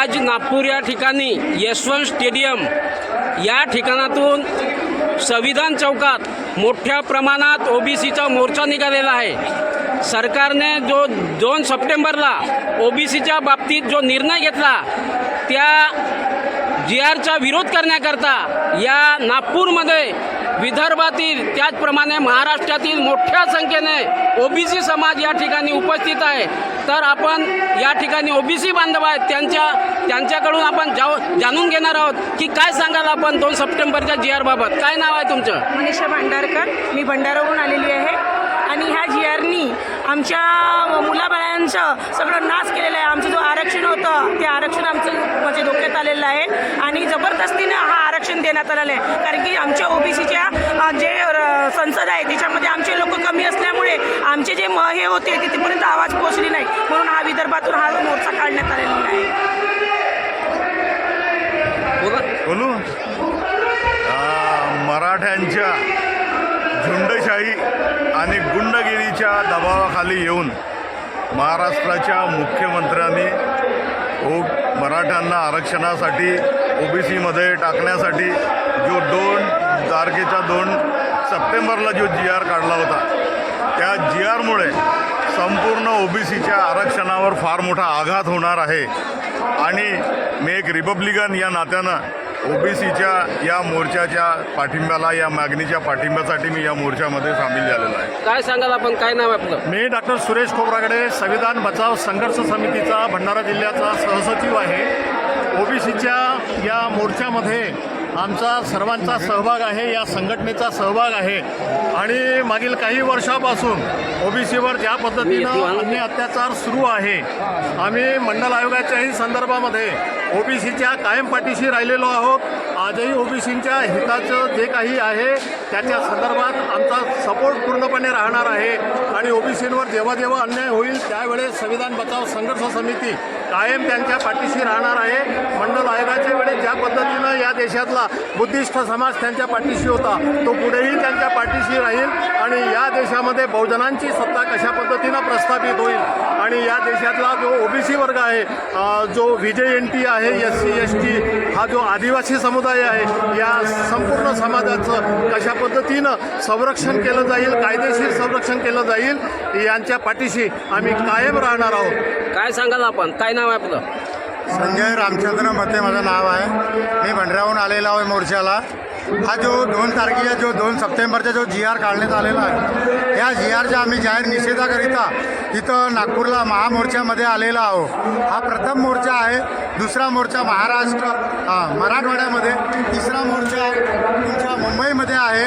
आज नागपूर या ठिकाणी यशवंत स्टेडियम या ठिकाणातून संविधान चौकात मोठ्या प्रमाणात ओबीसीचा मोर्चा निघालेला आहे. सरकारने जो दोन सप्टेंबरला ओबीसीच्या बाबतीत जो निर्णय घेतला त्या जी आरचा विरोध करण्याकरता या नागपूरमध्ये विदर्भातील त्याचप्रमाणे महाराष्ट्रातील मोठ्या संख्येने ओबीसी समाज या ठिकाणी उपस्थित आहे. तर आपण या ठिकाणी ओबीसी बांधव आहेत त्यांच्या त्यांच्याकडून आपण जाऊ जाणून घेणार आहोत की काय सांगाल आपण दोन सप्टेंबरच्या जी आरबाबत काय नाव आहे तुमचं? मनीषा भांडारकर. मी भंडारावरून आलेली आहे. आणि ह्या जी आरनी आमच्या मुलाबाळांचं सगळं नाश केलेलं आहे. आमचं जो आरक्षण होतं ते आरक्षण आमचं म्हणजे धोक्यात आलेलं आहे. आणि जबरदस्तीनं हा आरक्षण देण्यात आलेलं आहे. कारण की आमच्या ओबीसीच्या जे संसद आहे त्याच्यामध्ये आमचे लोक कमी असल्यामुळे आमचे जे म हे होते तिथेपर्यंत आवाज पोहोचली नाही. म्हणून हा विदर्भातून हा मोर्चा काढण्यात आलेला आहे. बोला. मराठ्यांच्या झुंडशाही आणि गुंडगिरीच्या दबावाखाली येऊन महाराष्ट्राच्या मुख्यमंत्र्यांनी ओ मराठ्यांना आरक्षणासाठी ओबीसीमध्ये टाकण्यासाठी जो दोन तारखेचा दोन सप्टेंबरला जो जी आर काढला होता त्या जी आरमुळे संपूर्ण ओबीसीच्या आरक्षणावर फार मोठा आघात होणार आहे. आणि मी एक रिपब्लिकन या नात्यानं ओबीसीच्या या मोर्चाच्या पाठिंब्याला या मागणीच्या पाठिंब्यासाठी मी या मोर्चामध्ये सामील झालेलो आहे. काय सांगाल आपण? काय नाव आपलं? मी डॉक्टर सुरेश खोबरागडे संविधान बचाव संघर्ष समितीचा भंडारा जिल्ह्याचा सहसचिव आहे. ओबीसीच्या या मोर्चामध्ये आमचा सर्वांचा सहभाग आहे या संघटनेचा सहभाग आहे. आणि मागील काही वर्षापासून ओबीसीवर ज्या पद्धतीनं अन्य अत्याचार सुरू आहे आम्ही मंडल आयोगाच्याही संदर्भामध्ये ओबीसीच्या कायम पाठीशी राहिलेलो आहोत. आजही ओबीसींच्या हिताचं जे काही आहे त्याच्या संदर्भात आमचा सपोर्ट पूर्णपणे राहणार आहे. आणि ओबीसींवर जेव्हा जेव्हा अन्याय होईल त्यावेळेस संविधान बचाव संघर्ष समिती कायम त्यांच्या पाठीशी राहणार आहे. मंडल आयोगाच्या वेळेस ज्या पद्धतीनं या देशातला बुद्धिस्ट समाज त्यांच्या पाठीशी होता. तो पुढेही त्यांच्या पाठीशी राहील आणि या देशामध्ये बहुजनांची सत्ता कशा पद्धतीनं प्रस्थापित होईल? आणि या देशातला जो ओबीसी वर्ग आहे जो विजय एन टी आहे एस सी एस टी हा जो आदिवासी समुदाय आहे या संपूर्ण समाजाचं कशा पद्धतीनं संरक्षण केलं जाईल कायदेशीर संरक्षण केलं जाईल यांच्या पाठीशी आम्ही कायम राहणार आहोत. काय सांगाल आपण? काय नाव आहे आपलं? संजय रामचंद्र मते माझं नाव आहे. मी भंडऱ्याहून आलेलो आहे मोर्चाला. हा जो दोन तारखेला जो दोन सप्टेंबरचा जो जी आर काढण्यात आलेला आहे या जी आरच्या आम्ही जाहीर निषेधाकरिता इथं नागपूरला महामोर्चामध्ये आलेला आहो हा प्रथम मोर्चा आहे दुसरा मोर्चा महाराष्ट्र मराठवाड्यामध्ये तिसरा मोर्चा तुमच्या मुंबईमध्ये आहे.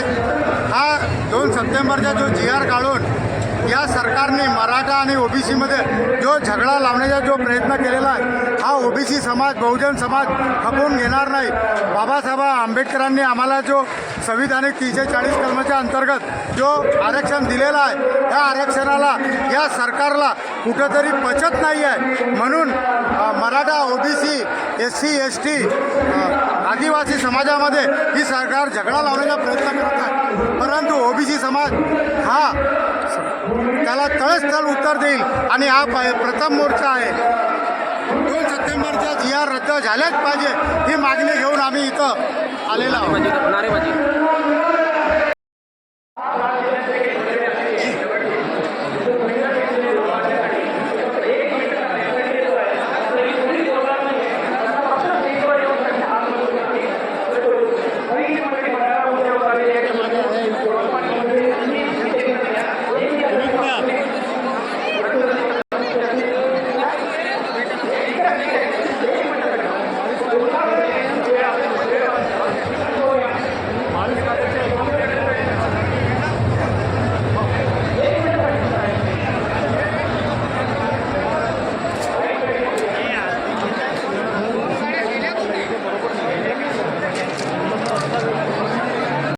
हा दोन सप्टेंबरचा जो जी आर काढून या सरकारने मराठा आणि ओबीसीमध्ये जो झगडा लावण्याचा जो प्रयत्न केलेला आहे हा ओबीसी समाज बहुजन समाज खपवून घेणार नाही. बाबासाहेब आंबेडकरांनी आम्हाला जो संविधानिक तीनशे चाळीस कलमाच्या अंतर्गत जो आरक्षण दिलेला आहे त्या आरक्षणाला या सरकारला कुठंतरी पचत नाही आहे म्हणून Maratha OBC S C S T आदिवासी समाजामध्ये ही सरकार झगडा लावण्याचा प्रयत्न करत आहे. परंतु ओबीसी समाज हा त्याला तळस्थळ तळ उत्तर देईल आणि हा प्रथम मोर्चा आहे. दोन सप्टेंबरच्या जी आर रद्द झाल्याच पाहिजे ही मागणी घेऊन आम्ही इथं आलेलो आहोत. नारेबाजी.